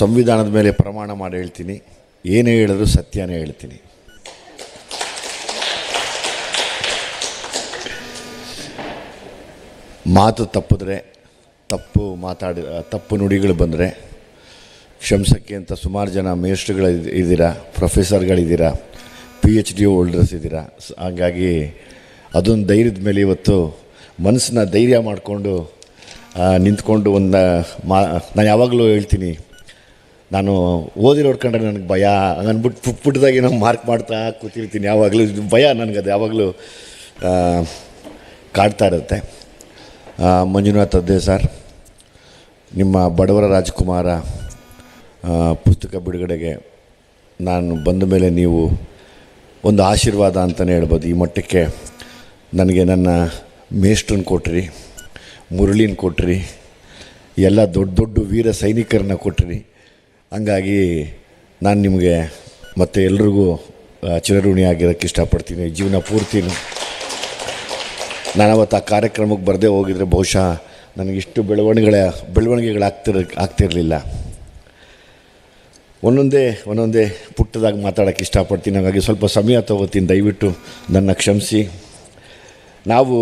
ಸಂವಿಧಾನದ ಮೇಲೆ ಪ್ರಮಾಣ ಮಾಡಿ ಹೇಳ್ತೀನಿ. ಏನೇ ಹೇಳಿದ್ರು ಸತ್ಯನೇ ಹೇಳ್ತೀನಿ. ಮಾತು ತಪ್ಪಿದ್ರೆ, ತಪ್ಪು ಮಾತಾಡಿ, ತಪ್ಪು ನುಡಿಗಳು ಬಂದರೆ, ಕ್ಷಮಿಸೋಕ್ಕೆ ಅಂತ ಸುಮಾರು ಜನ ಮೇಸ್ಟ್ರುಗಳು ಇದ್ದೀರಾ, ಪ್ರೊಫೆಸರ್ಗಳಿದ್ದೀರಾ ಪಿ ಎಚ್ ಡಿ ಹೋಲ್ಡರ್ಸ್ ಇದ್ದೀರಾ ಹಾಗಾಗಿ ಅದೊಂದು ಧೈರ್ಯದ ಮೇಲೆ ಇವತ್ತು ಮನಸ್ಸನ್ನ ಧೈರ್ಯ ಮಾಡಿಕೊಂಡು ನಿಂತ್ಕೊಂಡು ಒಂದು ಮಾ, ನಾನು ಯಾವಾಗಲೂ ಹೇಳ್ತೀನಿ ನಾನು ಓದಿ ಕಂಡ್ರೆ ನನಗೆ ಭಯ. ಅಂದ್ಬಿಟ್ಟು ಪುಟ್ ನಾನು ಮಾರ್ಕ್ ಮಾಡ್ತಾ ಕೂತಿರ್ತೀನಿ. ಯಾವಾಗಲೂ ಭಯ ನನಗೆ ಅದು. ಯಾವಾಗಲೂ ಕಾಡ್ತಾ ಇರುತ್ತೆ. ಮಂಜುನಾಥ್ ಅದ್ದೇ ಸರ್. ನಿಮ್ಮ ಬಡವರ ರಾಜ್ಕುಮಾರ ಪುಸ್ತಕ ಬಿಡುಗಡೆಗೆ ನಾನು ಬಂದ ಮೇಲೆ ನೀವು ಒಂದು ಆಶೀರ್ವಾದ ಅಂತಲೇ ಹೇಳ್ಬೋದು. ಈ ಮಟ್ಟಕ್ಕೆ ನನಗೆ ನನ್ನ ಮೇಷ್ಟ್ರನ್ನ ಕೊಟ್ರಿ, ಮುರಳಿನ ಕೊಟ್ರಿ, ಎಲ್ಲ ದೊಡ್ಡ ದೊಡ್ಡ ವೀರ ಸೈನಿಕರನ್ನ ಕೊಟ್ರಿ. ಹಂಗಾಗಿ ನಾನು ನಿಮಗೆ ಮತ್ತು ಎಲ್ರಿಗೂ ಚಿರಋಣಿ ಆಗಿರೋಕ್ಕೆ ಇಷ್ಟಪಡ್ತೀನಿ. ಜೀವನ ಪೂರ್ತಿನೂ ನಾನು ಅವತ್ತು ಆ ಕಾರ್ಯಕ್ರಮಕ್ಕೆ ಬರದೇ ಹೋಗಿದ್ರೆ ಬಹುಶಃ ನನಗಿಷ್ಟು ಬೆಳವಣಿಗೆಗಳ, ಬೆಳವಣಿಗೆಗಳಾಗ್ತಿರ, ಆಗ್ತಿರಲಿಲ್ಲ. ಒಂದೊಂದೇ ಒಂದೊಂದೇ ಪುಟ್ಟದಾಗಿ ಮಾತಾಡೋಕ್ಕೆ ಇಷ್ಟಪಡ್ತೀನಿ. ಹಾಗಾಗಿ ಸ್ವಲ್ಪ ಸಮಯ ತಗೋತೀನಿ. ದಯವಿಟ್ಟು ನನ್ನ ಕ್ಷಮಿಸಿ. ನಾವು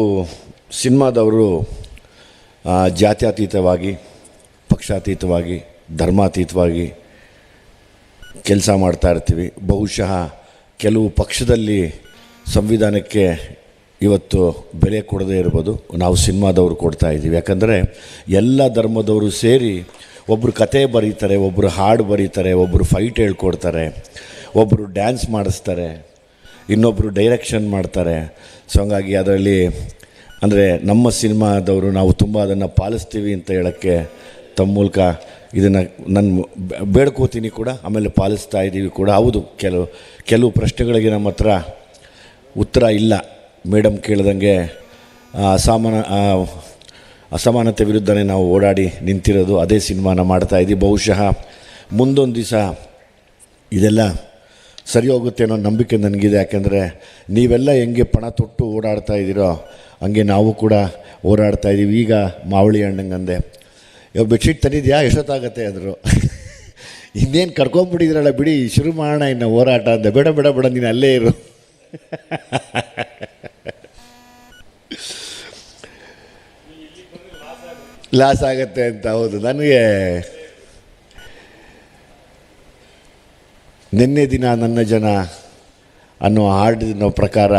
ಸಿನಿಮಾದವರು ಜಾತ್ಯತೀತವಾಗಿ, ಪಕ್ಷಾತೀತವಾಗಿ ಧರ್ಮಾತೀತವಾಗಿ ಕೆಲಸ ಮಾಡ್ತಾ ಇರ್ತೀವಿ. ಬಹುಶಃ ಕೆಲವು ಪಕ್ಷದಲ್ಲಿ ಸಂವಿಧಾನಕ್ಕೆ ಇವತ್ತು ಬೆಲೆ ಕೊಡದೇ ಇರ್ಬೋದು. ನಾವು ಸಿನಿಮಾದವರು ಕೊಡ್ತಾ ಇದ್ದೀವಿ. ಯಾಕಂದರೆ ಎಲ್ಲ ಧರ್ಮದವರು ಸೇರಿ ಒಬ್ಬರು ಕತೆ ಬರೀತಾರೆ ಒಬ್ಬರು ಹಾಡು ಬರೀತಾರೆ ಒಬ್ಬರು ಫೈಟ್ ಹೇಳ್ಕೊಡ್ತಾರೆ ಒಬ್ಬರು ಡ್ಯಾನ್ಸ್ ಮಾಡಿಸ್ತಾರೆ ಇನ್ನೊಬ್ಬರು ಡೈರೆಕ್ಷನ್ ಮಾಡ್ತಾರೆ. ಸೊ ಹಂಗಾಗಿ ಅದರಲ್ಲಿ ಅಂದರೆ ನಮ್ಮ ಸಿನಿಮಾದವರು ನಾವು ತುಂಬ ಅದನ್ನು ಪಾಲಿಸ್ತೀವಿ ಅಂತ ಹೇಳೋಕ್ಕೆ ತಮ್ಮ ಮೂಲಕ ಇದನ್ನು ನಾನು ಬೆ- ಬೇಡ್ಕೋತೀನಿ ಕೂಡ, ಆಮೇಲೆ ಪಾಲಿಸ್ತಾ ಇದ್ದೀವಿ ಕೂಡ. ಹೌದು, ಕೆಲವು ಕೆಲವು ಪ್ರಶ್ನೆಗಳಿಗೆ ನಮ್ಮ ಹತ್ರ ಉತ್ತರ ಇಲ್ಲ. ಮೇಡಮ್ ಕೇಳ್ದಂಗೆ ಅಸಮಾನ ಅಸಮಾನತೆ ವಿರುದ್ಧನೇ ನಾವು ಓಡಾಡಿ ನಿಂತಿರೋದು. ಅದೇ ಸಿನಿಮಾನ ಮಾಡ್ತಾ ಇದ್ದೀವಿ ಬಹುಶಃ ಮುಂದೊಂದು ದಿವಸ ಇದೆಲ್ಲ ಸರಿ ಹೋಗುತ್ತೆ ಅನ್ನೋ ನಂಬಿಕೆ ನನಗಿದೆ. ಯಾಕೆಂದರೆ ನೀವೆಲ್ಲ ಹೆಂಗೆ ಪಣ ತೊಟ್ಟು ಓಡಾಡ್ತಾ ಇದ್ದೀರೋ ಹಂಗೆ ನಾವು ಕೂಡ ಓಡಾಡ್ತಾ ಇದ್ದೀವಿ ಈಗ ಮಾವಳಿ ಹಣ್ಣಂಗೆ ಅಂದೆ ಇವಾಗ ಬೆಡ್ಶೀಟ್ ತಂದಿದ್ಯಾ ಎಷ್ಟೊತ್ತಾಗತ್ತೆ ಅಂದರು. ಇನ್ನೇನು ಕರ್ಕೊಂಬಿಟ್ಟಿದ್ರಲ್ಲ ಬಿಡಿ, ಶುರು ಮಾಡೋಣ ಇನ್ನು ಹೋರಾಟ ಅಂದೆ ಬೇಡ ಬೇಡ ಬೇಡ, ನೀನು ಅಲ್ಲೇ ಇರು. ಲಾಸ್ ಆಗತ್ತೆ ಅಂತ, ಹೌದು. ನನಗೆ ನಿನ್ನೆ ದಿನ ನನ್ನ ಜನ ಅನ್ನೋ ಹಾಡಿನ ಪ್ರಕಾರ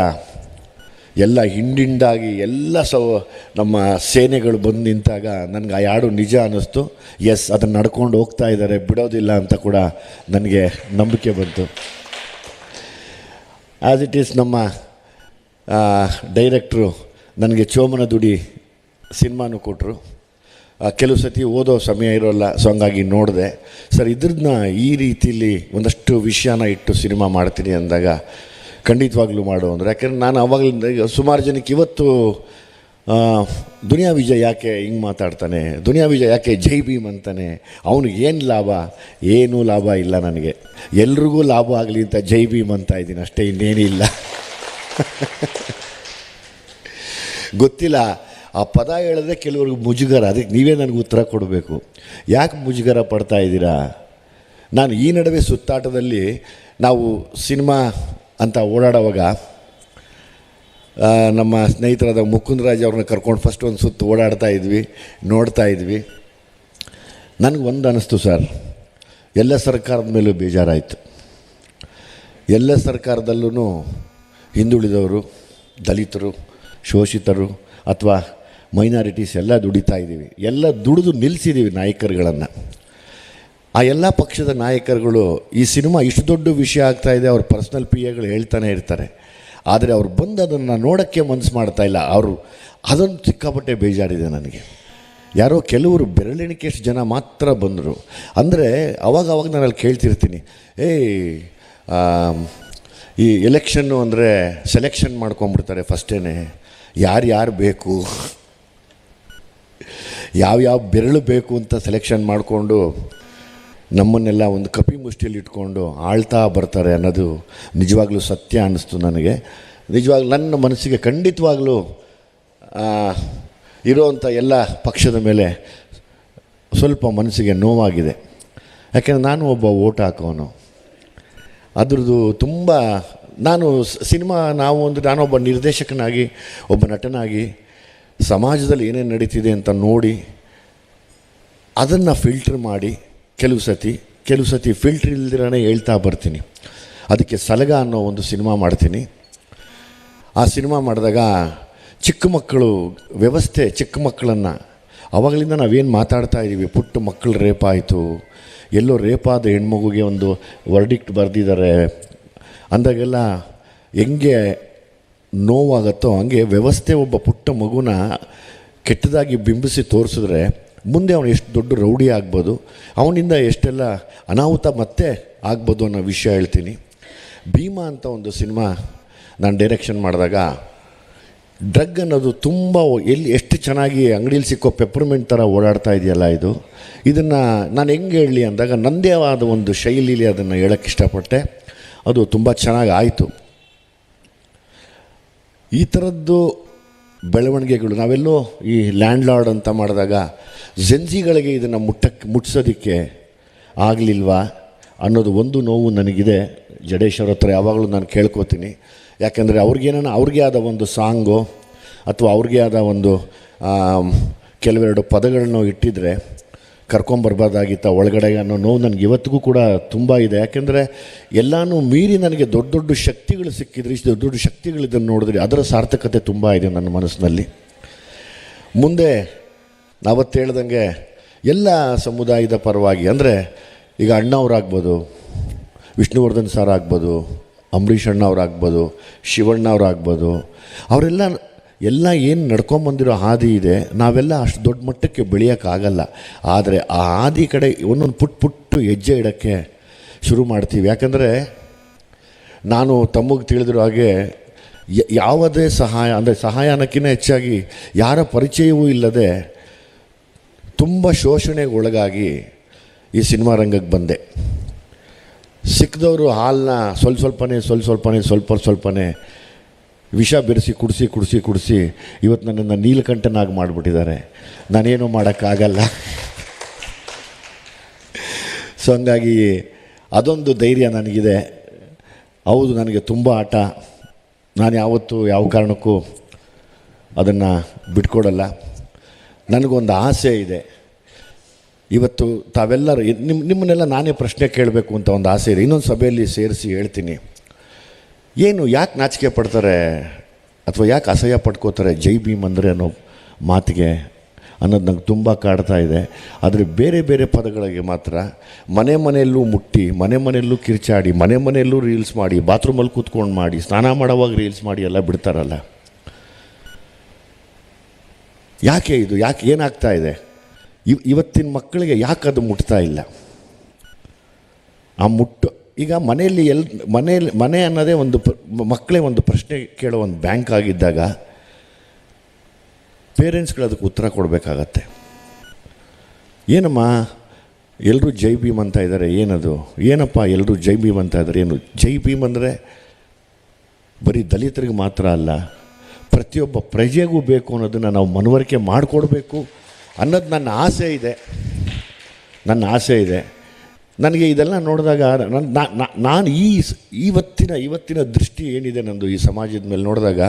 ಎಲ್ಲ ಹಿಂಡಿಂಡಾಗಿ ಎಲ್ಲ ಸವ ನಮ್ಮ ಸೇನೆಗಳು ಬಂದು ನಿಂತಾಗ ನನಗೆ ಆ ಯಾಡು ನಿಜ ಅನ್ನಿಸ್ತು. ಎಸ್ ಅದನ್ನು ನಡ್ಕೊಂಡು ಹೋಗ್ತಾ ಇದ್ದಾರೆ, ಬಿಡೋದಿಲ್ಲ ಅಂತ ಕೂಡ ನನಗೆ ನಂಬಿಕೆ ಬಂತು. ಆ್ಯಸ್ ಇಟ್ ಈಸ್ ನಮ್ಮ ಡೈರೆಕ್ಟ್ರು ನನಗೆ ಚೋಮನ ದುಡಿ ಸಿನಿಮಾನು ಕೊಟ್ಟರು ಕೆಲವು ಸತಿ ಓದೋ ಸಮಯ ಇರೋಲ್ಲ ಸೊ ಹಂಗಾಗಿ ನೋಡಿದೆ. ಸರ್ ಇದ್ರನ್ನ ಈ ರೀತಿಯಲ್ಲಿ ಒಂದಷ್ಟು ವಿಷಯನ ಇಟ್ಟು ಸಿನಿಮಾ ಮಾಡ್ತೀನಿ ಅಂದಾಗ ಖಂಡಿತವಾಗ್ಲೂ ಮಾಡು ಅಂದರೆ. ಯಾಕಂದರೆ ನಾನು ಅವಾಗಲಿಂದ ಸುಮಾರು ಜನಕ್ಕೆ ಇವತ್ತು ದುನಿಯಾ ವಿಜಯ್ ಯಾಕೆ ಹಿಂಗೆ ಮಾತಾಡ್ತಾನೆ? ದುನಿಯಾ ವಿಜಯ್ ಯಾಕೆ ಜೈ ಭೀಮ್ ಅಂತಾನೆ? ಅವನಿಗೆ ಏನು ಲಾಭ? ಏನೂ ಲಾಭ ಇಲ್ಲ ನನಗೆ. ಎಲ್ರಿಗೂ ಲಾಭ ಆಗಲಿ ಅಂತ ಜೈ ಭೀಮ್ ಅಂತ ಇದ್ದೀನಿ ಅಷ್ಟೇ ಇನ್ನೇನಿಲ್ಲ ಗೊತ್ತಿಲ್ಲ, ಆ ಪದ ಹೇಳಿದ್ರೆ ಕೆಲವ್ರಿಗೆ ಮುಜುಗರ, ಅದಕ್ಕೆ ನೀವೇ ನನಗೆ ಉತ್ತರ ಕೊಡಬೇಕು. ಯಾಕೆ ಮುಜುಗರ ಪಡ್ತಾ ಇದ್ದೀರಾ? ನಾನು ಈ ನಡುವೆ ಸುತ್ತಾಟದಲ್ಲಿ ನಾವು ಸಿನಿಮಾ ಅಂತ ಓಡಾಡುವಾಗ ನಮ್ಮ ಸ್ನೇಹಿತರಾದ ಮುಕುಂದರಾಜ್ ಅವ್ರನ್ನ ಕರ್ಕೊಂಡು ಫಸ್ಟ್ ಒಂದು ಸುತ್ತು ಓಡಾಡ್ತಾ ಇದ್ವಿ, ನೋಡ್ತಾ ಇದ್ವಿ. ನನಗೆ ಒಂದು ಅನ್ನಿಸ್ತು ಸರ್ ಎಲ್ಲ ಸರ್ಕಾರದ ಮೇಲೂ ಬೇಜಾರಾಯಿತು. ಎಲ್ಲ ಸರ್ಕಾರದಲ್ಲೂ ಹಿಂದುಳಿದವರು, ದಲಿತರು, ಶೋಷಿತರು ಅಥವಾ ಮೈನಾರಿಟೀಸ್ ಎಲ್ಲ ದುಡಿತಾ ಇದ್ದೀವಿ ಎಲ್ಲ ದುಡಿದು ನಿಲ್ಲಿಸಿದ್ದೀವಿ ನಾಯಕರುಗಳನ್ನು. ಆ ಎಲ್ಲ ಪಕ್ಷದ ನಾಯಕರುಗಳು ಈ ಸಿನಿಮಾ ಇಷ್ಟು ದೊಡ್ಡ ವಿಷಯ ಆಗ್ತಾ ಇದೆ, ಅವ್ರ ಪರ್ಸ್ನಲ್ ಪಿ ಎಗಳು ಹೇಳ್ತಾನೆ ಇರ್ತಾರೆ. ಆದರೆ ಅವ್ರು ಬಂದು ಅದನ್ನು ನೋಡೋಕ್ಕೆ ಮನಸ್ಸು ಮಾಡ್ತಾ ಇಲ್ಲ. ಅವರು ಅದೊಂದು ಸಿಕ್ಕಾಪಟ್ಟೆ ಬೇಜಾರಿದೆ ನನಗೆ. ಯಾರೋ ಕೆಲವರು ಬೆರಳೆಣಿಕೆಷ್ಟು ಜನ ಮಾತ್ರ ಬಂದರು. ಅಂದರೆ ಅವಾಗ ಅವಾಗ ನಾನು ಅಲ್ಲಿ ಕೇಳ್ತಿರ್ತೀನಿ. ಏಯ್ ಈ ಎಲೆಕ್ಷನ್ನು ಅಂದರೆ ಸೆಲೆಕ್ಷನ್ ಮಾಡ್ಕೊಂಬಿಡ್ತಾರೆ ಫಸ್ಟೇ ಯಾರು ಯಾರು ಬೇಕು? ಯಾವ್ಯಾವ ಬೆರಳು ಬೇಕು ಅಂತ ಸೆಲೆಕ್ಷನ್ ಮಾಡಿಕೊಂಡು ನಮ್ಮನ್ನೆಲ್ಲ ಒಂದು ಕಪಿ ಮುಷ್ಟಿಯಲ್ಲಿ ಇಟ್ಕೊಂಡು ಆಳ್ತಾ ಬರ್ತಾರೆ ಅನ್ನೋದು ನಿಜವಾಗ್ಲೂ ಸತ್ಯ ಅನ್ನಿಸ್ತು ನನಗೆ. ನಿಜವಾಗ್ಲೂ ನನ್ನ ಮನಸ್ಸಿಗೆ ಖಂಡಿತವಾಗ್ಲೂ ಇರೋವಂಥ ಎಲ್ಲ ಪಕ್ಷದ ಮೇಲೆ ಸ್ವಲ್ಪ ಮನಸ್ಸಿಗೆ ನೋವಾಗಿದೆ. ಯಾಕೆಂದರೆ ನಾನು ಒಬ್ಬ ಓಟ್ ಹಾಕೋನು ಅದ್ರದ್ದು ತುಂಬ, ನಾನು ಸಿನಿಮಾ ನಾವು ಒಂದು, ನಾನೊಬ್ಬ ನಿರ್ದೇಶಕನಾಗಿ, ಒಬ್ಬ ನಟನಾಗಿ ಸಮಾಜದಲ್ಲಿ ಏನೇನು ನಡೀತಿದೆ ಅಂತ ನೋಡಿ ಅದನ್ನು ಫಿಲ್ಟ್ರ್ ಮಾಡಿ ಕೆಲವು ಸತಿ ಕೆಲವು ಸತಿ ಫಿಲ್ಟ್ರ್ ಇಲ್ದಿರೇ ಹೇಳ್ತಾ ಬರ್ತೀನಿ. ಅದಕ್ಕೆ ಸಲಗ ಅನ್ನೋ ಒಂದು ಸಿನಿಮಾ ಮಾಡ್ತೀನಿ. ಆ ಸಿನಿಮಾ ಮಾಡಿದಾಗ ಚಿಕ್ಕ ಮಕ್ಕಳು ವ್ಯವಸ್ಥೆ, ಚಿಕ್ಕ ಮಕ್ಕಳನ್ನು ಅವಾಗಲಿಂದ ನಾವೇನು ಮಾತಾಡ್ತಾ ಇದ್ದೀವಿ ಪುಟ್ಟ ಮಕ್ಕಳು ರೇಪ್ ಆಯಿತು, ಎಲ್ಲೋ ರೇಪಾದ ಹೆಣ್ಮಗುಗೆ ಒಂದು ವರ್ಡಿಕ್ಟ್ ಬರೆದಿದ್ದಾರೆ, ಅಂದಾಗೆಲ್ಲ ಹೆಂಗೆ ನೋವಾಗತ್ತೋ ಹಂಗೆ ವ್ಯವಸ್ಥೆ ಒಬ್ಬ ಪುಟ್ಟ ಮಗುನ ಕೆಟ್ಟದಾಗಿ ಬಿಂಬಿಸಿ ತೋರಿಸಿದ್ರೆ ಮುಂದೆ ಅವನು ಎಷ್ಟು ದೊಡ್ಡ ರೌಡಿ ಆಗ್ಬೋದು, ಅವನಿಂದ ಎಷ್ಟೆಲ್ಲ ಅನಾಹುತ ಮತ್ತೆ ಆಗ್ಬೋದು ಅನ್ನೋ ವಿಷಯ ಹೇಳ್ತೀನಿ. ಭೀಮಾ ಅಂತ ಒಂದು ಸಿನಿಮಾ ನಾನು ಡೈರೆಕ್ಷನ್ ಮಾಡಿದಾಗ, ಡ್ರಗ್ ಅನ್ನೋದು ತುಂಬ ಎಲ್ಲಿ ಎಷ್ಟು ಚೆನ್ನಾಗಿ ಅಂಗಡೀಲಿ ಸಿಕ್ಕೋ ಪೆಪ್ಪರ್ಮೆಂಟ್ ಥರ ಓಡಾಡ್ತಾ ಇದೆಯಲ್ಲ ಇದು. ಇದನ್ನು ನಾನು ಹೆಂಗೆ ಹೇಳಲಿ ಅಂದಾಗ ನನ್ನದೇ ಆದ ಒಂದು ಶೈಲಿಲಿ ಅದನ್ನು ಹೇಳೋಕ್ಕೆ ಇಷ್ಟಪಟ್ಟೆ. ಅದು ತುಂಬ ಚೆನ್ನಾಗಿ ಆಯಿತು. ಈ ಥರದ್ದು ಬೆಳವಣಿಗೆಗಳು. ನಾವೆಲ್ಲೋ ಈ ಲ್ಯಾಂಡ್ ಲಾರ್ಡ್ ಅಂತ ಮಾಡಿದಾಗ ಜೆನ್ಸಿಗಳಿಗೆ ಇದನ್ನು ಮುಟ್ಟಕ್ಕೆ ಮುಟ್ಸೋದಕ್ಕೆ ಆಗಲಿಲ್ವಾ ಅನ್ನೋದು ಒಂದು ನೋವು ನನಗಿದೆ. ಜಡೇಶ್ವರ ಹತ್ರ ಯಾವಾಗಲೂ ನಾನು ಕೇಳ್ಕೊತೀನಿ. ಯಾಕೆಂದರೆ ಅವ್ರಿಗೇನೋ ಅವ್ರಿಗೆ ಆದ ಒಂದು ಸಾಂಗು ಅಥವಾ ಅವ್ರಿಗೆ ಆದ ಒಂದು ಕೆಲವೆರಡು ಪದಗಳನ್ನು ಇಟ್ಟಿದ್ರೆ ಕರ್ಕೊಂಬರ್ಬಾರ್ದಾಗಿತ್ತ ಒಳಗಡೆ ಅನ್ನೋ ನೋವು ನನಗೆ ಇವತ್ತಿಗೂ ಕೂಡ ತುಂಬ ಇದೆ. ಯಾಕೆಂದರೆ ಎಲ್ಲನೂ ಮೀರಿ ನನಗೆ ದೊಡ್ಡ ದೊಡ್ಡ ಶಕ್ತಿಗಳು ಸಿಕ್ಕಿದ್ರೆ, ಇಷ್ಟು ದೊಡ್ಡ ದೊಡ್ಡ ಶಕ್ತಿಗಳು ಇದನ್ನು ನೋಡಿದ್ರೆ ಅದರ ಸಾರ್ಥಕತೆ ತುಂಬ ಇದೆ ನನ್ನ ಮನಸ್ಸಿನಲ್ಲಿ. ಮುಂದೆ ನಾವತ್ತು ಹೇಳ್ದಂಗೆ ಎಲ್ಲ ಸಮುದಾಯದ ಪರವಾಗಿ ಅಂದರೆ ಈಗ ಅಣ್ಣವ್ರಾಗ್ಬೋದು, ವಿಷ್ಣುವರ್ಧನ್ ಸರ್ ಆಗ್ಬೋದು, ಅಂಬರೀಷ್ ಅಣ್ಣವ್ರಾಗ್ಬೋದು, ಶಿವಣ್ಣ ಅವ್ರಾಗ್ಬೋದು, ಅವರೆಲ್ಲ ಎಲ್ಲ ಏನು ನಡ್ಕೊಂಬಂದಿರೋ ಹಾದಿ ಇದೆ, ನಾವೆಲ್ಲ ಅಷ್ಟು ದೊಡ್ಡ ಮಟ್ಟಕ್ಕೆ ಬೆಳೆಯೋಕ್ಕಾಗಲ್ಲ. ಆದರೆ ಆ ಹಾದಿ ಕಡೆ ಒಂದೊಂದು ಪುಟ್ ಪುಟ್ಟು ಹೆಜ್ಜೆ ಇಡೋಕ್ಕೆ ಶುರು ಮಾಡ್ತೀವಿ. ಯಾಕಂದರೆ ನಾನು ತಮಗೆ ತಿಳಿದಿರೋ ಹಾಗೆ ಯಾವುದೇ ಸಹಾಯ, ಅಂದರೆ ಸಹಾಯ ಅನ್ನೋಕ್ಕಿಂತ ಹೆಚ್ಚಾಗಿ ಯಾರ ಪರಿಚಯವೂ ಇಲ್ಲದೆ ತುಂಬ ಶೋಷಣೆಗೆ ಒಳಗಾಗಿ ಈ ಸಿನಿಮಾ ರಂಗಕ್ಕೆ ಬಂದೆ. ಸಿಕ್ಕದವರು ಹಾಲನ್ನ ಸ್ವಲ್ಪ ಸ್ವಲ್ಪನೇ ಸ್ವಲ್ಪ ಸ್ವಲ್ಪನೇ ಸ್ವಲ್ಪ ಸ್ವಲ್ಪನೇ ವಿಷ ಬೆರೆಸಿ, ಕುಡಿಸಿ ಕುಡಿಸಿ ಕುಡಿಸಿ ಇವತ್ತು ನನ್ನನ್ನು ನೀಲಕಂಠನಾಗಿ ಮಾಡಿಬಿಟ್ಟಿದ್ದಾರೆ. ನಾನೇನು ಮಾಡೋಕ್ಕಾಗಲ್ಲ. ಸೊ ಹಂಗಾಗಿ ಅದೊಂದು ಧೈರ್ಯ ನನಗಿದೆ. ಹೌದು, ನನಗೆ ತುಂಬ ಆಟ. ನಾನು ಯಾವತ್ತೂ ಯಾವ ಕಾರಣಕ್ಕೂ ಅದನ್ನು ಬಿಟ್ಕೊಡಲ್ಲ. ನನಗೊಂದು ಆಸೆ ಇದೆ. ಇವತ್ತು ತಾವೆಲ್ಲರೂ ನಿಮ್ಮ ನಿಮ್ಮನ್ನೆಲ್ಲ ನಾನೇ ಪ್ರಶ್ನೆ ಕೇಳಬೇಕು ಅಂತ ಒಂದು ಆಸೆ ಇದೆ. ಇನ್ನೊಂದು ಸಭೆಯಲ್ಲಿ ಸೇರಿಸಿ ಹೇಳ್ತೀನಿ. ಏನು ಯಾಕೆ ನಾಚಿಕೆ ಪಡ್ತಾರೆ ಅಥವಾ ಯಾಕೆ ಅಸಹ್ಯ ಪಡ್ಕೋತಾರೆ ಜೈ ಭೀಮ್ ಅಂದರೆ ಅನ್ನೋ ಮಾತಿಗೆ ಅನ್ನೋದು ನಂಗೆ ತುಂಬ ಕಾಡ್ತಾ ಇದೆ. ಆದರೆ ಬೇರೆ ಬೇರೆ ಪದಗಳಿಗೆ ಮಾತ್ರ ಮನೆ ಮನೆಯಲ್ಲೂ ಮುಟ್ಟಿ, ಮನೆ ಮನೆಯಲ್ಲೂ ಕಿರ್ಚಾಡಿ, ಮನೆ ಮನೆಯಲ್ಲೂ ರೀಲ್ಸ್ ಮಾಡಿ, ಬಾತ್ರೂಮಲ್ಲಿ ಕೂತ್ಕೊಂಡು ಮಾಡಿ, ಸ್ನಾನ ಮಾಡೋವಾಗ ರೀಲ್ಸ್ ಮಾಡಿ ಎಲ್ಲ ಬಿಡ್ತಾರಲ್ಲ. ಯಾಕೆ ಇದು? ಯಾಕೆ ಏನಾಗ್ತಾ ಇದೆ? ಇವ್ ಇವತ್ತಿನ ಮಕ್ಕಳಿಗೆ ಯಾಕೆ ಅದು ಮುಟ್ತಾ ಇಲ್ಲ? ಆ ಮುಟ್ಟು ಈಗ ಮನೆಯಲ್ಲಿ ಎಲ್, ಮನೆಯಲ್ಲಿ, ಮನೆ ಅನ್ನೋದೇ ಒಂದು ಮಕ್ಕಳೇ ಒಂದು ಪ್ರಶ್ನೆ ಕೇಳೋ ಒಂದು ಬ್ಯಾಂಕ್ ಆಗಿದ್ದಾಗ ಪೇರೆಂಟ್ಸ್ಗಳು ಅದಕ್ಕೆ ಉತ್ತರ ಕೊಡಬೇಕಾಗತ್ತೆ. ಏನಮ್ಮ ಎಲ್ಲರೂ ಜೈ ಭೀಮ್ ಅಂತ ಇದ್ದಾರೆ, ಏನದು? ಏನಪ್ಪ ಎಲ್ಲರೂ ಜೈ ಭೀಮ್ ಅಂತ ಇದ್ದಾರೆ, ಏನು? ಜೈ ಭೀಮ್ ಅಂದರೆ ಬರೀ ದಲಿತರಿಗೆ ಮಾತ್ರ ಅಲ್ಲ, ಪ್ರತಿಯೊಬ್ಬ ಪ್ರಜೆಗೂ ಬೇಕು ಅನ್ನೋದನ್ನು ನಾವು ಮನವರಿಕೆ ಮಾಡಿಕೊಡ್ಬೇಕು ಅನ್ನೋದು ನನ್ನ ಆಸೆ ಇದೆ. ನನ್ನ ಆಸೆ ಇದೆ. ನನಗೆ ಇದೆಲ್ಲ ನೋಡಿದಾಗ ನಾನು ಈ ಇವತ್ತಿನ ಇವತ್ತಿನ ದೃಷ್ಟಿ ಏನಿದೆ ನಂದು ಈ ಸಮಾಜದ ಮೇಲೆ ನೋಡಿದಾಗ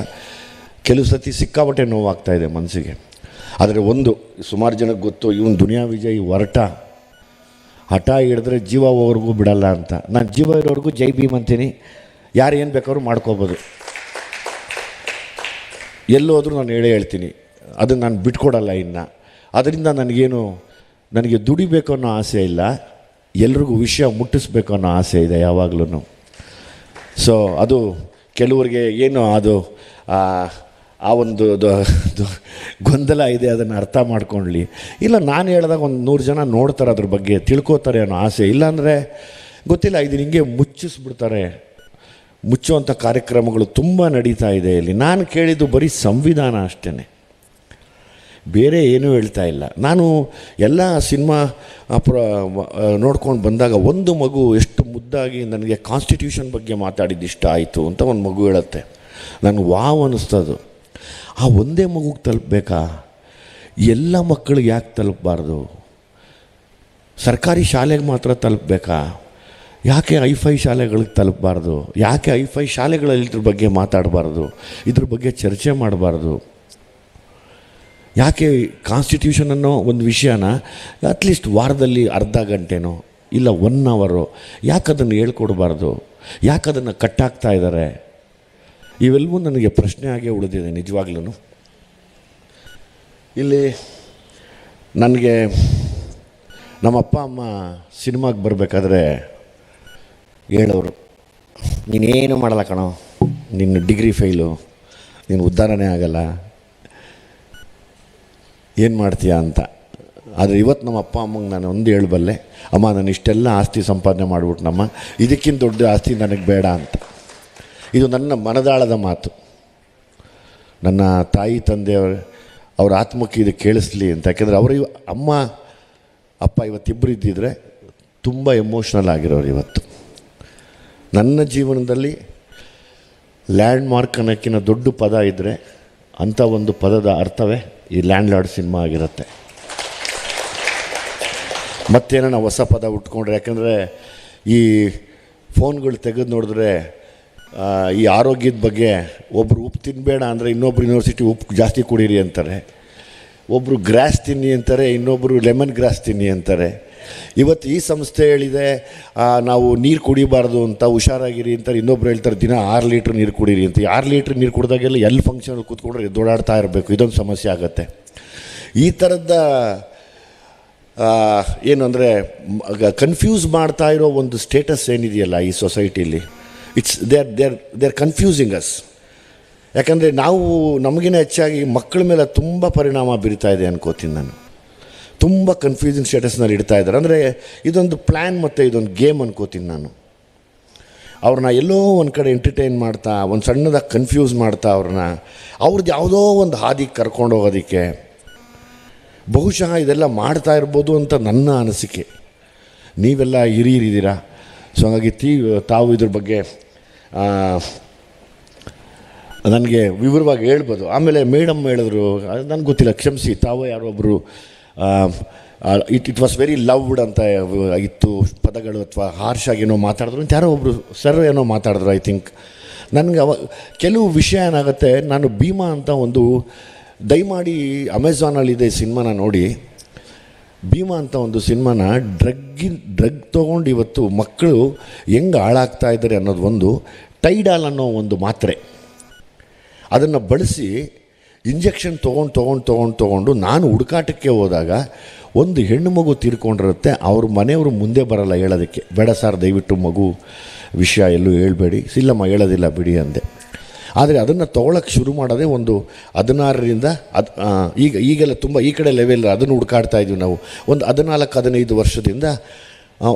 ಕೆಲವು ಸತಿ ಸಿಕ್ಕಾಪಟ್ಟೆ ನೋವಾಗ್ತಾ ಇದೆ ಮನಸ್ಸಿಗೆ. ಆದರೆ ಒಂದು, ಸುಮಾರು ಜನಕ್ಕೆ ಗೊತ್ತು, ಇವನ್ ದುನಿಯಾ ವಿಜಯ್ ಹೊರಟ ಹಠ ಹಿಡಿದ್ರೆ ಜೀವ ಹೋಗೋರ್ಗೂ ಬಿಡಲ್ಲ ಅಂತ. ನಾನು ಜೀವ ಇರೋರ್ಗೂ ಜೈ ಭೀಮ್ ಅಂತೀನಿ. ಯಾರು ಏನು ಬೇಕಾದ್ರೂ ಮಾಡ್ಕೋಬೋದು. ಎಲ್ಲೋದ್ರೂ ನಾನು ಹೇಳೇ ಹೇಳ್ತೀನಿ. ಅದನ್ನು ನಾನು ಬಿಟ್ಕೊಡಲ್ಲ ಇನ್ನು. ಅದರಿಂದ ನನಗೇನು, ನನಗೆ ದುಡಿಬೇಕು ಅನ್ನೋ ಆಸೆ ಇಲ್ಲ. ಎಲ್ರಿಗೂ ವಿಷಯ ಮುಟ್ಟಿಸ್ಬೇಕು ಅನ್ನೋ ಆಸೆ ಇದೆ ಯಾವಾಗಲೂ ಸೊ ಅದು ಕೆಲವರಿಗೆ ಏನು ಅದು, ಆ ಒಂದು ಗೊಂದಲ ಇದೆ ಅದನ್ನು ಅರ್ಥ ಮಾಡ್ಕೊಳ್ಳಿ ಇಲ್ಲ, ನಾನು ಹೇಳಿದಾಗ ಒಂದು ನೂರು ಜನ ನೋಡ್ತಾರೆ ಅದ್ರ ಬಗ್ಗೆ, ತಿಳ್ಕೊತಾರೆ ಅನ್ನೋ ಆಸೆ. ಇಲ್ಲಾಂದರೆ ಗೊತ್ತಿಲ್ಲ ಇದು ಹಿಂಗೆ ಮುಚ್ಚಿಸ್ಬಿಡ್ತಾರೆ. ಮುಚ್ಚುವಂಥ ಕಾರ್ಯಕ್ರಮಗಳು ತುಂಬ ನಡೀತಾ ಇದೆ ಇಲ್ಲಿ. ನಾನು ಕೇಳಿದ್ದು ಬರೀ ಸಂವಿಧಾನ ಅಷ್ಟೇ ಬೇರೆ ಏನೂ ಹೇಳ್ತಾ ಇಲ್ಲ. ನಾನು ಎಲ್ಲ ಸಿನಿಮಾ ಪ್ರ ನೋಡ್ಕೊಂಡು ಬಂದಾಗ ಒಂದು ಮಗು ಎಷ್ಟು ಮುದ್ದಾಗಿ ನನಗೆ ಕಾನ್ಸ್ಟಿಟ್ಯೂಷನ್ ಬಗ್ಗೆ ಮಾತಾಡಿದ್ದು ಇಷ್ಟ ಆಯಿತು ಅಂತ ಒಂದು ಮಗು ಹೇಳುತ್ತೆ. ನನಗೆ ವಾವ್ ಅನ್ನಿಸ್ತದು ಆ ಒಂದೇ ಮಗುಗೆ ತಲುಪಬೇಕಾ? ಎಲ್ಲ ಮಕ್ಕಳಿಗೆ ಯಾಕೆ ತಲುಪಬಾರ್ದು? ಸರ್ಕಾರಿ ಶಾಲೆಗೆ ಮಾತ್ರ ತಲುಪಬೇಕಾ? ಯಾಕೆ ಐಫೈ ಶಾಲೆಗಳಿಗೆ ತಲುಪಬಾರ್ದು? ಯಾಕೆ ಐಫೈ ಶಾಲೆಗಳಲ್ಲಿ ಇದ್ರ ಬಗ್ಗೆ ಮಾತಾಡಬಾರ್ದು? ಇದ್ರ ಬಗ್ಗೆ ಚರ್ಚೆ ಮಾಡಬಾರ್ದು? ಯಾಕೆ ಕಾನ್ಸ್ಟಿಟ್ಯೂಷನ್ ಅನ್ನೋ ಒಂದು ವಿಷಯನ ಅಟ್ಲೀಸ್ಟ್ ವಾರದಲ್ಲಿ ಅರ್ಧ ಗಂಟೆನೋ, ಇಲ್ಲ ಒನ್ ಅವರು ಯಾಕೆ ಅದನ್ನು ಹೇಳ್ಕೊಡ್ಬಾರ್ದು? ಯಾಕೆ ಅದನ್ನು ಕಟ್ಟಾಕ್ತಾ ಇದ್ದಾರೆ? ಇವೆಲ್ಲವೂ ನನಗೆ ಪ್ರಶ್ನೆ ಆಗೇ ಉಳಿದಿದೆ ನಿಜವಾಗ್ಲೂ ಇಲ್ಲಿ ನನಗೆ ನಮ್ಮ ಅಪ್ಪ, ಅಮ್ಮ ಸಿನಿಮಾಗೆ ಬರಬೇಕಾದ್ರೆ ಹೇಳೋರು, ನೀನೇನು ಮಾಡಲ್ಲ ಕಣೋ? ನಿನ್ನ ಡಿಗ್ರಿ ಫೈಲು ನೀನು ಉದ್ಧಾರನೇ ಆಗಲ್ಲ. ಏನು ಮಾಡ್ತೀಯ ಅಂತ. ಆದರೆ ಇವತ್ತು ನಮ್ಮ ಅಪ್ಪ ಅಮ್ಮಂಗೆ ನಾನು ಒಂದು ಹೇಳಬಲ್ಲೆ, ಅಮ್ಮ ನಾನು ಇಷ್ಟೆಲ್ಲ ಆಸ್ತಿ ಸಂಪಾದನೆ ಮಾಡಿಬಿಟ್ನಮ್ಮ, ಇದಕ್ಕಿಂತ ದೊಡ್ಡ ಆಸ್ತಿ ನನಗೆ ಬೇಡ ಅಂತ. ಇದು ನನ್ನ ಮನದಾಳದ ಮಾತು. ನನ್ನ ತಾಯಿ ತಂದೆಯವ್ರ ಅವ್ರ ಆತ್ಮಕ್ಕೆ ಇದು ಕೇಳಿಸ್ಲಿ ಅಂತ. ಯಾಕೆಂದರೆ ಅವರು ಅಮ್ಮ, ಅಪ್ಪ ಇವತ್ತಿಬ್ಬರು ಇದ್ದಿದ್ರೆ ತುಂಬ ಎಮೋಷ್ನಲ್ ಆಗಿರೋರು ಇವತ್ತು. ನನ್ನ ಜೀವನದಲ್ಲಿ ಲ್ಯಾಂಡ್ ಮಾರ್ಕ್ ಅನ್ನೋಕ್ಕಿಂತ ದೊಡ್ಡ ಪದ ಇದ್ದರೆ ಅಂಥ ಒಂದು ಪದದ ಅರ್ಥವೇ ಈ ಲ್ಯಾಂಡ್ ಲಾರ್ಡ್ ಸಿನಿಮಾ ಆಗಿರುತ್ತೆ. ಮತ್ತೇನೋ ಹೊಸ ಪದ ಉಟ್ಕೊಂಡ್ರೆ? ಯಾಕಂದರೆ ಈ ಫೋನ್ಗಳು ತೆಗೆದು ನೋಡಿದ್ರೆ ಈ ಆರೋಗ್ಯದ ಬಗ್ಗೆ ಒಬ್ಬರು ಉಪ್ಪು ತಿನ್ನಬೇಡ ಅಂದರೆ ಇನ್ನೊಬ್ರು ಯೂನಿವರ್ಸಿಟಿ ಉಪ್ಪು ಜಾಸ್ತಿ ಕುಡೀರಿ ಅಂತಾರೆ. ಒಬ್ಬರು ಗ್ರಾಸ್ ತಿನ್ನಿ ಅಂತಾರೆ ಇನ್ನೊಬ್ಬರು ಲೆಮನ್ ಗ್ರಾಸ್ ತಿನ್ನಿ ಅಂತಾರೆ. ಇವತ್ತು ಈ ಸಂಸ್ಥೆ ಹೇಳಿದೆ ನಾವು ನೀರು ಕುಡಿಬಾರ್ದು ಅಂತ ಹುಷಾರಾಗಿರಿ ಅಂತ ಇನ್ನೊಬ್ರು ಹೇಳ್ತಾರೆ, ದಿನ ಆರು ಲೀಟ್ರ್ ನೀರು ಕುಡೀರಿ ಅಂತ. ಆರು ಲೀಟ್ರ್ ನೀರು ಕುಡಿದಾಗೆಲ್ಲ ಎಲ್ಲಿ ಫಂಕ್ಷನ್ ಕೂತ್ಕೊಂಡ್ರೆ ದೋಡಾಡ್ತಾ ಇರಬೇಕು. ಇದೊಂದು ಸಮಸ್ಯೆ ಆಗುತ್ತೆ. ಈ ಥರದ ಏನು ಅಂದರೆ ಕನ್ಫ್ಯೂಸ್ ಮಾಡ್ತಾ ಇರೋ ಒಂದು ಸ್ಟೇಟಸ್ ಏನಿದೆಯಲ್ಲ ಈ ಸೊಸೈಟಿಲಿ it's they are they are they are confusing us ಯಾಕಂದರೆ ನಾವು ನಮಗಿನ ಹೆಚ್ಚಾಗಿ ಮಕ್ಕಳ ಮೇಲೆ ತುಂಬ ಪರಿಣಾಮ ಬೀರ್ತಾ ಇದೆ ಅನ್ಕೋತೀನಿ ನಾನು. ತುಂಬ ಕನ್ಫ್ಯೂಸಿಂಗ್ ಸ್ಟೇಟಸ್ನಲ್ಲಿ ಇಡ್ತಾ ಇದ್ದಾರೆ. ಅಂದರೆ ಇದೊಂದು ಪ್ಲ್ಯಾನ್ ಮತ್ತು ಇದೊಂದು ಗೇಮ್ ಅನ್ಕೋತೀನಿ ನಾನು. ಅವ್ರನ್ನ ಎಲ್ಲೋ ಒಂದು ಕಡೆ ಎಂಟರ್ಟೈನ್ ಮಾಡ್ತಾ, ಒಂದು ಸಣ್ಣದಾಗಿ ಕನ್ಫ್ಯೂಸ್ ಮಾಡ್ತಾ ಅವ್ರನ್ನ. ಅವ್ರದ್ದು ಯಾವುದೋ ಒಂದು ಹಾದಿಗೆ ಕರ್ಕೊಂಡು ಹೋಗೋದಕ್ಕೆ. ಬಹುಶಃ ಇದೆಲ್ಲ ಮಾಡ್ತಾ ಇರ್ಬೋದು ಅಂತ ನನ್ನ ಅನಿಸಿಕೆ. ನೀವೆಲ್ಲ ಹಿರಿಯರಿದ್ದೀರಾ? ಸೊ ಹಾಗಾಗಿ ತೀ, ತಾವು ಇದ್ರ ಬಗ್ಗೆ ನನಗೆ ವಿವರವಾಗಿ ಹೇಳ್ಬೋದು. ಆಮೇಲೆ ಮೇಡಮ್ ಹೇಳಿದ್ರು, ನನಗೆ ಗೊತ್ತಿಲ್ಲ, ಕ್ಷಮಿಸಿ, ತಾವು ಯಾರೊಬ್ಬರು it it was very loved ಅಂತ ಇತ್ತು ಪದಗಳು ಅಥವಾ ಹಾರ್ಶ್ ಆಗಿ ಏನೋ ಮಾತಾಡಿದ್ರು ಅಂತ ಯಾರೋ ಒಬ್ಬರು ಸರ್ ಏನೋ ಮಾತಾಡಿದ್ರು ಐ ಥಿಂಕ್ ನನಗೆ ಅವ, ಕೆಲವು ವಿಷಯ ಏನಾಗುತ್ತೆ, ನಾನು ಭೀಮಾ ಅಂತ ಒಂದು ದಯಮಾಡಿ ಅಮೆಝಾನಲ್ಲಿದೆ ಸಿನಿಮಾನ ನೋಡಿ. ಭೀಮಾ ಅಂತ ಒಂದು ಸಿನಿಮಾನ ಡ್ರಗ್ಗಿನ ಡ್ರಗ್ ತೊಗೊಂಡು ಇವತ್ತು ಮಕ್ಕಳು ಹೆಂಗೆ ಹಾಳಾಗ್ತಾ ಇದ್ದಾರೆ ಅನ್ನೋದು ಒಂದು ಟೈಡಾಲ್ ಅನ್ನೋ ಒಂದು ಮಾತ್ರೆ. ಅದನ್ನು ಬಳಸಿ ಇಂಜೆಕ್ಷನ್ ತೊಗೊಂಡು ತೊಗೊಂಡು ತೊಗೊಂಡು ತೊಗೊಂಡು ನಾನು ಹುಡುಕಾಟಕ್ಕೆ ಹೋದಾಗ ಒಂದು ಹೆಣ್ಣು ಮಗು ತೀರ್ಕೊಂಡಿರುತ್ತೆ. ಅವ್ರ ಮನೆಯವರು ಮುಂದೆ ಬರಲ್ಲ ಹೇಳೋದಕ್ಕೆ. ಬೇಡ ಸರ್, ದಯವಿಟ್ಟು ಮಗು ವಿಷಯ ಎಲ್ಲೂ ಹೇಳಬೇಡಿ. ಇಲ್ಲಮ್ಮ ಹೇಳೋದಿಲ್ಲ, ಬಿಡಿ ಅಂದೆ. ಆದರೆ ಅದನ್ನು ತೊಗೊಳಕ್ಕೆ ಶುರು ಮಾಡೋದೇ ಒಂದು ಹದಿನಾರರಿಂದ ಅದು ಈಗ, ಈಗೆಲ್ಲ ತುಂಬ ಈ ಕಡೆ ಲೆವೆಲ್ ಅದನ್ನು ಹುಡುಕಾಡ್ತಾ ಇದ್ವಿ ನಾವು. ಒಂದು ಹದಿನಾಲ್ಕು, ಹದಿನೈದು ವರ್ಷದಿಂದ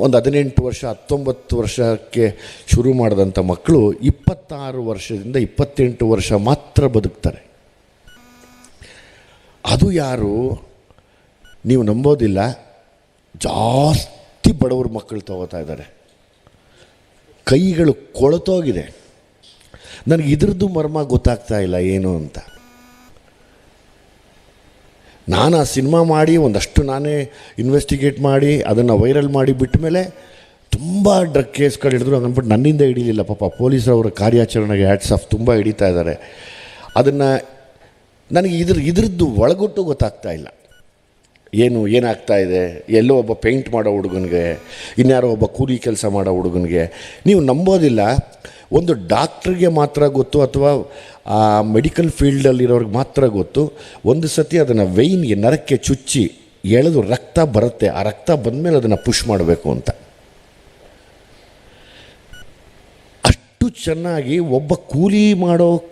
ಒಂದು ಹದಿನೆಂಟು ವರ್ಷ, ಹತ್ತೊಂಬತ್ತು ವರ್ಷಕ್ಕೆ ಶುರು ಮಾಡಿದಂಥ ಮಕ್ಕಳು ಇಪ್ಪತ್ತಾರು ವರ್ಷದಿಂದ ಇಪ್ಪತ್ತೆಂಟು ವರ್ಷ ಮಾತ್ರ ಬದುಕ್ತಾರೆ. ಅದು ಯಾರು? ನೀವು ನಂಬೋದಿಲ್ಲ. ಜಾಸ್ತಿ ಬಡವ್ರ ಮಕ್ಕಳು ತಗೋತಾ ಇದ್ದಾರೆ. ಕೈಗಳು ಕೊಳತೋಗಿದೆ. ನನಗೆ ಇದ್ರದ್ದು ಮರ್ಮ ಗೊತ್ತಾಗ್ತಾ ಇಲ್ಲ, ಏನು ಅಂತ. ನಾನು ಆ ಸಿನಿಮಾ ಮಾಡಿ, ಒಂದಷ್ಟು ನಾನೇ ಇನ್ವೆಸ್ಟಿಗೇಟ್ ಮಾಡಿ, ಅದನ್ನು ವೈರಲ್ ಮಾಡಿ ಬಿಟ್ಟ ಮೇಲೆ ತುಂಬ ಡ್ರಗ್ ಕೇಸ್ಗಳು ಹಿಡಿದ್ರು. ಬಿಟ್ಟು ನನ್ನಿಂದ ಹಿಡೀಲಿಲ್ಲ ಪಾಪ. ಪೊಲೀಸರವರ ಕಾರ್ಯಾಚರಣೆಗೆ ಹ್ಯಾಟ್ಸ್ ಆಫ್ ತುಂಬ ಹಿಡಿತಾ ಇದ್ದಾರೆ. ಅದನ್ನು ನನಗೆ ಇದ್ರ ಇದ್ರದ್ದು ಒಳಗೊಟ್ಟು ಗೊತ್ತಾಗ್ತಾ ಇಲ್ಲ. ಏನು, ಏನಾಗ್ತಾ ಇದೆ? ಎಲ್ಲೋ ಒಬ್ಬ ಪೇಂಟ್ ಮಾಡೋ ಹುಡುಗನಿಗೆ, ಇನ್ಯಾರೋ ಒಬ್ಬ ಕೂಲಿ ಕೆಲಸ ಮಾಡೋ ಹುಡುಗನಿಗೆ, ನೀವು ನಂಬೋದಿಲ್ಲ? ಒಂದು ಡಾಕ್ಟ್ರಿಗೆ ಮಾತ್ರ ಗೊತ್ತು ಅಥವಾ, ಆ ಮೆಡಿಕಲ್ ಫೀಲ್ಡಲ್ಲಿರೋರಿಗೆ ಮಾತ್ರ ಗೊತ್ತು? ಒಂದು ಸತಿ ಅದನ್ನು ವೈನ್ಗೆ ನರಕ್ಕೆ ಚುಚ್ಚಿ ಎಳೆದು ರಕ್ತ ಬರುತ್ತೆ. ಆ ರಕ್ತ ಬಂದಮೇಲೆ ಅದನ್ನು ಪುಷ್ ಮಾಡಬೇಕು ಅಂತ. ಅಷ್ಟು ಚೆನ್ನಾಗಿ ಒಬ್ಬ ಕೂಲಿ ಮಾಡೋ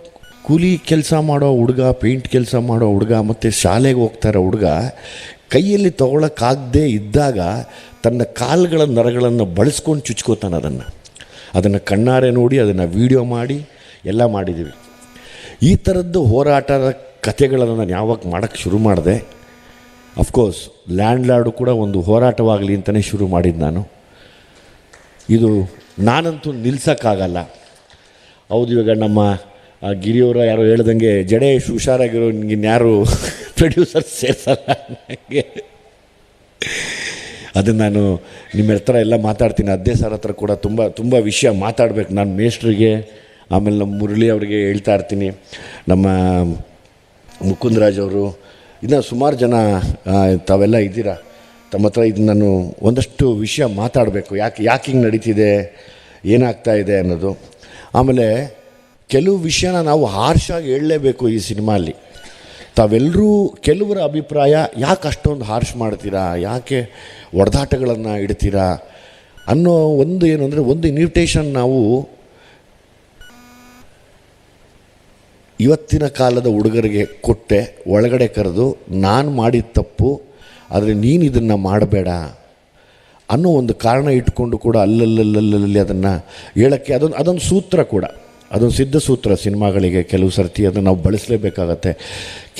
ಕೂಲಿ ಕೆಲಸ ಮಾಡೋ ಹುಡುಗ, ಪೇಂಟ್ ಕೆಲಸ ಮಾಡೋ ಹುಡುಗ, ಮತ್ತು ಶಾಲೆಗೆ ಹೋಗ್ತಾ ಇರೋ ಹುಡುಗ ಕೈಯಲ್ಲಿ ತೊಗೊಳಕ್ಕಾಗದೇ ಇದ್ದಾಗ ತನ್ನ ಕಾಲುಗಳ ನರಗಳನ್ನು ಬಳಸ್ಕೊಂಡು ಚುಚ್ಕೋತಾನೆ ಅದನ್ನು. ಅದನ್ನು ಕಣ್ಣಾರೆ ನೋಡಿ, ಅದನ್ನು ವೀಡಿಯೋ ಮಾಡಿ, ಎಲ್ಲ ಮಾಡಿದ್ದೀವಿ ಈ ಥರದ್ದು ಹೋರಾಟದ ಕಥೆಗಳನ್ನು ನಾನು ಯಾವಾಗ ಮಾಡೋಕ್ಕೆ ಶುರು ಮಾಡಿದೆ ಅಫ್ಕೋರ್ಸ್ ಲ್ಯಾಂಡ್ ಲಾರ್ಡು ಕೂಡ ಒಂದು ಹೋರಾಟವಾಗಲಿ ಅಂತಲೇ ಶುರು ಮಾಡಿದ್ದು ನಾನು. ಇದು ನಾನಂತೂ ನಿಲ್ಸೋಕ್ಕಾಗಲ್ಲ. ಹೌದು ಇವಾಗ ನಮ್ಮ ಆ ಗಿರಿಯವರ ಯಾರೋ ಹೇಳ್ದಂಗೆ ಜಡೇಶ್ ಹುಷಾರಾಗಿರೋ ಇನ್ಯಾರು ಪ್ರೊಡ್ಯೂಸರ್ ಸೇರ್ಸಲ್ಲ? ನನಗೆ ಅದನ್ನು ನಾನು ನಿಮ್ಮ ಹತ್ರ ಎಲ್ಲ ಮಾತಾಡ್ತೀನಿ. ಅದೇ ಸರ್ ಹತ್ರ ಕೂಡ ತುಂಬ ತುಂಬ ವಿಷಯ ಮಾತಾಡಬೇಕು ನಾನು ಮೇಸ್ಟ್ರಿಗೆ, ಆಮೇಲೆ ನಮ್ಮ ಮುರಳಿ ಅವರಿಗೆ ಹೇಳ್ತಾ ಇರ್ತೀನಿ. ನಮ್ಮ ಮುಕುಂದರಾಜ್ ಅವರು, ಇನ್ನು ಸುಮಾರು ಜನ ತಾವೆಲ್ಲ ಇದ್ದೀರಾ? ತಮ್ಮ ಹತ್ರ ಇದು ನಾನು ಒಂದಷ್ಟು ವಿಷಯ ಮಾತಾಡಬೇಕು. ಯಾಕೆ ಯಾಕೆ ಹಿಂಗೆ ನಡೀತಿದೆ? ಏನಾಗ್ತಾ ಇದೆ ಅನ್ನೋದು. ಆಮೇಲೆ ಕೆಲವು ವಿಷಯನ ನಾವು ಹಾರ್ಷಾಗಿ ಹೇಳಲೇಬೇಕು ಈ ಸಿನಿಮಾಲ್ಲಿ. ತಾವೆಲ್ಲರೂ ಕೆಲವರ ಅಭಿಪ್ರಾಯ ಯಾಕೆ ಅಷ್ಟೊಂದು ಹಾರ್ಷ್ ಮಾಡ್ತೀರಾ, ಯಾಕೆ ಒಡೆದಾಟಗಳನ್ನು ಇಡ್ತೀರಾ ಅನ್ನೋ ಒಂದು ಏನು ಅಂದರೆ ಒಂದು ಇನ್ವಿಟೇಷನ್ ನಾವು ಇವತ್ತಿನ ಕಾಲದ ಹುಡುಗರಿಗೆ ಕೊಟ್ಟೆ, ಒಳಗಡೆ ಕರೆದು ನಾನು ಮಾಡಿದ ತಪ್ಪು, ಆದರೆ ನೀನು ಇದನ್ನು ಮಾಡಬೇಡ ಅನ್ನೋ ಒಂದು ಕಾರಣ ಇಟ್ಕೊಂಡು ಕೂಡ ಅಲ್ಲಲ್ಲಲ್ಲಲ್ಲಿ ಅದನ್ನು ಹೇಳೋಕ್ಕೆ ಅದೊಂದು ಅದೊಂದು ಸೂತ್ರ ಕೂಡ. ಅದೊಂದು ಸಿದ್ಧ ಸೂತ್ರ ಸಿನಿಮಾಗಳಿಗೆ ಕೆಲವು ಸರ್ತಿ ಅದನ್ನು ನಾವು ಬಳಸಲೇಬೇಕಾಗತ್ತೆ.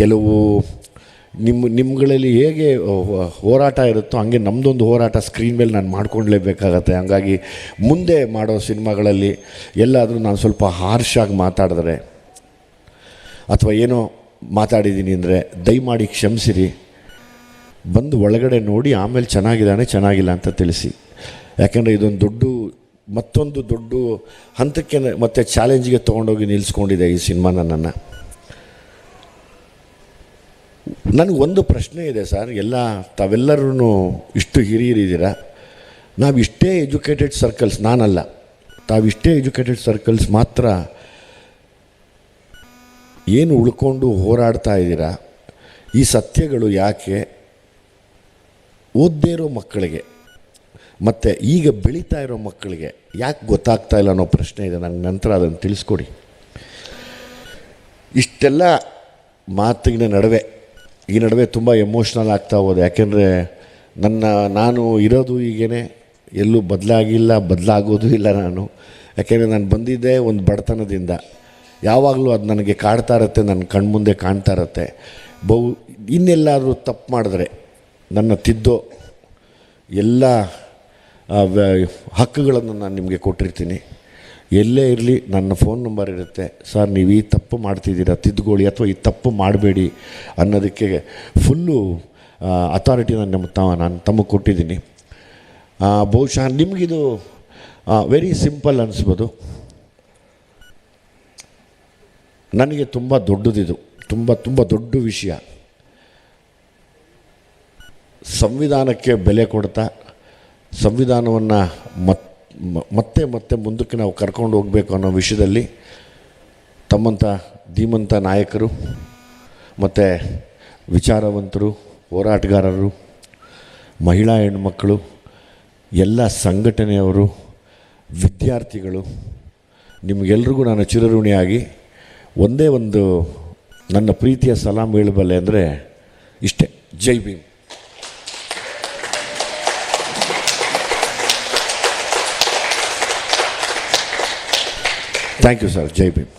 ಕೆಲವು ನಿಮ್ಮ ನಿಮ್ಮಗಳಲ್ಲಿ ಹೇಗೆ ಹೋರಾಟ ಇರುತ್ತೋ ಹಂಗೆ ನಮ್ಮದೊಂದು ಹೋರಾಟ ಸ್ಕ್ರೀನ್ ಮೇಲೆ ನಾನು ಮಾಡ್ಕೊಳ್ಲೇಬೇಕಾಗತ್ತೆ ಹಂಗಾಗಿ ಮುಂದೆ ಮಾಡೋ ಸಿನಿಮಾಗಳಲ್ಲಿ ಎಲ್ಲಾದರೂ ನಾನು ಸ್ವಲ್ಪ ಹಾರ್ಷಾಗಿ ಮಾತಾಡಿದ್ರೆ ಅಥವಾ ಏನೋ ಮಾತಾಡಿದ್ದೀನಿ ಅಂದರೆ ದಯಮಾಡಿ ಕ್ಷಮಿಸಿರಿ. ಬಂದು ಒಳಗಡೆ ನೋಡಿ ಆಮೇಲೆ ಚೆನ್ನಾಗಿದ್ದಾನೆ, ಚೆನ್ನಾಗಿಲ್ಲ ಅಂತ ತಿಳಿಸಿ. ಯಾಕೆಂದರೆ ಇದೊಂದು ದೊಡ್ಡ ಮತ್ತೊಂದು ದೊಡ್ಡ ಹಂತಕ್ಕೆ ಮತ್ತು ಚಾಲೆಂಜ್ಗೆ ತೊಗೊಂಡೋಗಿ ನಿಲ್ಲಿಸ್ಕೊಂಡಿದೆ ಈ ಸಿನಿಮಾ ನನ್ನನ್ನು. ನನಗೆ ಒಂದು ಪ್ರಶ್ನೆ ಇದೆ ಸರ್, ಎಲ್ಲ ತಾವೆಲ್ಲರೂ ಇಷ್ಟು ಹಿರಿಯರಿದ್ದೀರಾ? ನಾವು ಇಷ್ಟೇ ಎಜುಕೇಟೆಡ್ ಸರ್ಕಲ್ಸ್, ನಾನಲ್ಲ ತಾವಿಷ್ಟೇ ಎಜುಕೇಟೆಡ್ ಸರ್ಕಲ್ಸ್ ಮಾತ್ರ ಏನು ಉಳ್ಕೊಂಡು ಹೋರಾಡ್ತಾ ಇದ್ದೀರಾ? ಈ ಸತ್ಯಗಳು ಯಾಕೆ? ಓದ್ದೇ ಇರೋ ಮಕ್ಕಳಿಗೆ. ಮತ್ತು ಈಗ ಬೆಳೀತಾ ಇರೋ ಮಕ್ಕಳಿಗೆ ಯಾಕೆ ಗೊತ್ತಾಗ್ತಾ ಇಲ್ಲ ಅನ್ನೋ ಪ್ರಶ್ನೆ ಇದೆ. ನನಗೆ ನಂತರ ಅದನ್ನು ತಿಳಿಸ್ಕೊಡಿ. ಇಷ್ಟೆಲ್ಲ ಮಾತಿನ ನಡುವೆ, ಈ ನಡುವೆ ತುಂಬ ಎಮೋಷ್ನಲ್ ಆಗ್ತಾ ಹೋದೆ. ಯಾಕೆಂದರೆ ನನ್ನ, ನಾನು ಇರೋದು ಈಗೇನೆ ಎಲ್ಲೂ ಬದಲಾಗಿಲ್ಲ, ಬದಲಾಗೋದು ಇಲ್ಲ ನಾನು. ಯಾಕೆಂದರೆ ನಾನು ಬಂದಿದ್ದೆ ಒಂದು ಬಡತನದಿಂದ. ಯಾವಾಗಲೂ ಅದು ನನಗೆ ಕಾಡ್ತಾ ಇರುತ್ತೆ ನನ್ನ ಕಣ್ಮುಂದೆ ಕಾಣ್ತಾ ಇರುತ್ತೆ. ಬಹು, ಇನ್ನೆಲ್ಲಾದರೂ ತಪ್ಪು ಮಾಡಿದ್ರೆ ನನ್ನ ತಿದ್ದೋ ಎಲ್ಲ ಹಕ್ಕುಗಳನ್ನು ನಾನು ನಿಮಗೆ ಕೊಟ್ಟಿರ್ತೀನಿ. ಎಲ್ಲೇ ಇರಲಿ, ನನ್ನ ಫೋನ್ ನಂಬರ್ ಇರುತ್ತೆ. ಸರ್, ನೀವು ಈ ತಪ್ಪು ಮಾಡ್ತಿದ್ದೀರಾ, ತಿದ್ದುಕೊಳ್ಳಿ, ಅಥವಾ ಈ ತಪ್ಪು ಮಾಡಬೇಡಿ ಅನ್ನೋದಕ್ಕೆ ಫುಲ್ಲು ಅಥಾರಿಟಿ ನಾನು ನಮ್ಮ ತ ನಾನು ತಮಗೆ ಕೊಟ್ಟಿದ್ದೀನಿ. ಬಹುಶಃ ನಿಮಗಿದು ವೆರಿ ಸಿಂಪಲ್ ಅನ್ನಿಸ್ಬೋದು ನನಗೆ ತುಂಬ ದೊಡ್ಡದಿದು, ತುಂಬ ತುಂಬ ದೊಡ್ಡ ವಿಷಯ. ಸಂವಿಧಾನಕ್ಕೆ ಬೆಲೆ ಕೊಡ್ತಾ ಸಂವಿಧಾನವನ್ನು ಮತ್, ಮತ್ತೆ ಮತ್ತೆ ಮುಂದಕ್ಕೆ ನಾವು ಕರ್ಕೊಂಡು ಹೋಗಬೇಕು ಅನ್ನೋ ವಿಷಯದಲ್ಲಿ ತಮ್ಮಂಥ ಧೀಮಂತ ನಾಯಕರು, ಮತ್ತು ವಿಚಾರವಂತರು, ಹೋರಾಟಗಾರರು, ಮಹಿಳಾ ಹೆಣ್ಮಕ್ಕಳು ಎಲ್ಲ ಸಂಘಟನೆಯವರು, ವಿದ್ಯಾರ್ಥಿಗಳು, ನಿಮಗೆಲ್ರಿಗೂ ನಾನು ಚಿರಋಣಿಯಾಗಿ ಒಂದೇ ಒಂದು ನನ್ನ ಪ್ರೀತಿಯ ಸಲಾಂ ಹೇಳಬಲ್ಲೆ ಅಂದರೆ ಇಷ್ಟೇ. ಜೈ ಭೀಮ್. ಥ್ಯಾಂಕ್ ಯು ಸರ್ ಜೈ ಭೀಮ್